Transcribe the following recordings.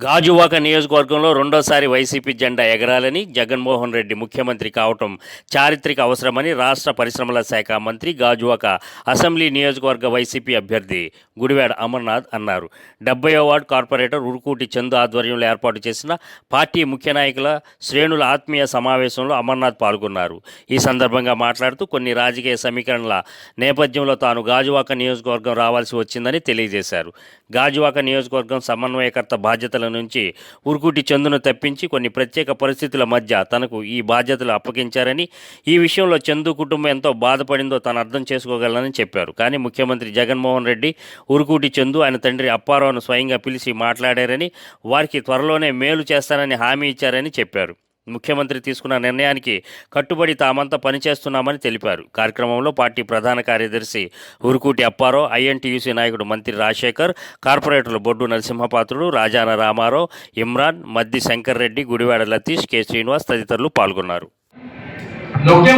గాజువాక నియోజకవర్గంలో రెండోసారి వైసీపీ జెండా ఎగరాలని జగన్మోహన్ రెడ్డి ముఖ్యమంత్రి కావటం చారిత్రక అవసరమని రాష్ట్ర పరిశ్రమల శాఖ మంత్రి గాజువాక అసెంబ్లీ నియోజకవర్గ వైసీపీ అభ్యర్థి గుడివాడ అమర్నాథ్ అన్నారు. డెబ్బై వార్డు కార్పొరేటర్ ఉరుకూటి చందు ఆధ్వర్యంలో ఏర్పాటు చేసిన పార్టీ ముఖ్య నాయకుల శ్రేణుల ఆత్మీయ సమావేశంలో అమర్నాథ్ పాల్గొన్నారు. ఈ సందర్భంగా మాట్లాడుతూ కొన్ని రాజకీయ సమీకరణల నేపథ్యంలో తాను గాజువాక నియోజకవర్గం రావాల్సి వచ్చిందని తెలియజేశారు. గాజువాక నియోజకవర్గం సమన్వయకర్త బాధ్యతల నుంచి ఉరుకుటి చందును తప్పించి కొన్ని ప్రత్యేక పరిస్థితుల మధ్య తనకు ఈ బాధ్యతలు అప్పగించారని ఈ విషయంలో చందు కుటుంబం ఎంతో బాధపడిందో తాను అర్థం చేసుకోగలనని చెప్పారు. కానీ ముఖ్యమంత్రి జగన్మోహన్ రెడ్డి ఉరుకుటి చందు ఆయన తండ్రి అప్పారావును స్వయంగా పిలిచి మాట్లాడారని వారికి త్వరలోనే మేలు చేస్తానని హామీ ఇచ్చారని చెప్పారు. ముఖ్యమంత్రి తీసుకున్న నిర్ణయానికి కట్టుబడి తామంతా పనిచేస్తున్నామని తెలిపారు. కార్యక్రమంలో పార్టీ ప్రధాన కార్యదర్శి ఉరుకూటి అప్పారావు ఐఎన్టీయూసీ నాయకుడు మంత్రి రాజశేఖర్ కార్పొరేటర్లు బొడ్డు నరసింహపాత్రుడు రాజాన రామారావు ఇమ్రాన్ మద్ది శంకర్ రెడ్డి గుడివాడ లతీష్ కె శ్రీనివాస్ తదితరులు పాల్గొన్నారు.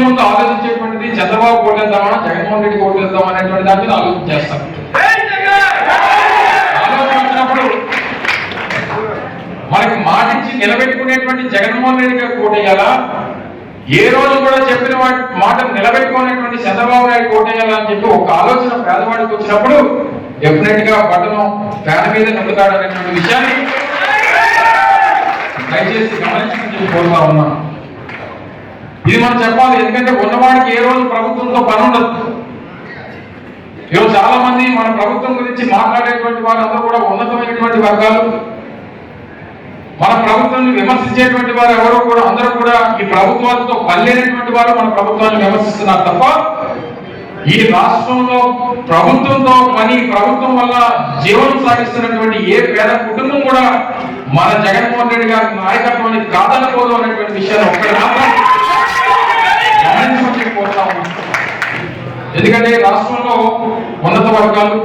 ముందు ఆలోచించేటువంటిది చంద్రబాబు ఓటేద్దామా జగన్మోహన్ రెడ్డి ఓటేద్దామా అనేటువంటి దాని మీద ఆలోచన చేస్తాం ఆలోచన వచ్చినప్పుడు మనకి నుంచి నిలబెట్టుకునేటువంటి జగన్మోహన్ రెడ్డి గారు కోటయ్యాల ఏ రోజు కూడా చెప్పిన మాట నిలబెట్టుకునేటువంటి చంద్రబాబు నాయుడు కోటయ్యాల అని చెప్పి ఒక ఆలోచన పేదవాడికి వచ్చినప్పుడు డెఫినెట్గా బట్టను పేద మీద నింపుతాడు విషయాన్ని దయచేసి గమనించమని కోరుతా ఉన్నాను ఇది మనం చెప్పాలి ఎందుకంటే ఉన్నవాడికి ఏ రోజు ప్రభుత్వంతో పని ఉండదు. ఈరోజు చాలా మంది మన ప్రభుత్వం గురించి మాట్లాడేటువంటి వారందరూ కూడా ఉన్నతమైనటువంటి వర్గాలు మన ప్రభుత్వాన్ని విమర్శించేటువంటి వారు ఎవరో కూడా అందరూ కూడా ఈ ప్రభుత్వాలతో పనిలేనటువంటి వారు మన ప్రభుత్వాన్ని విమర్శిస్తున్నారు తప్ప ఈ రాష్ట్రంలో ప్రభుత్వంతో పని ప్రభుత్వం వల్ల జీవనం సాగిస్తున్నటువంటి ఏ పేద కుటుంబం కూడా మన జగన్మోహన్ రెడ్డి గారి నాయకత్వాన్ని కాదనకూడదు అనేటువంటి విషయాన్ని ఒక్కటి మాత్రం గమనించమని ఎందుకంటే రాష్ట్రంలో ఉన్నత వర్గాలు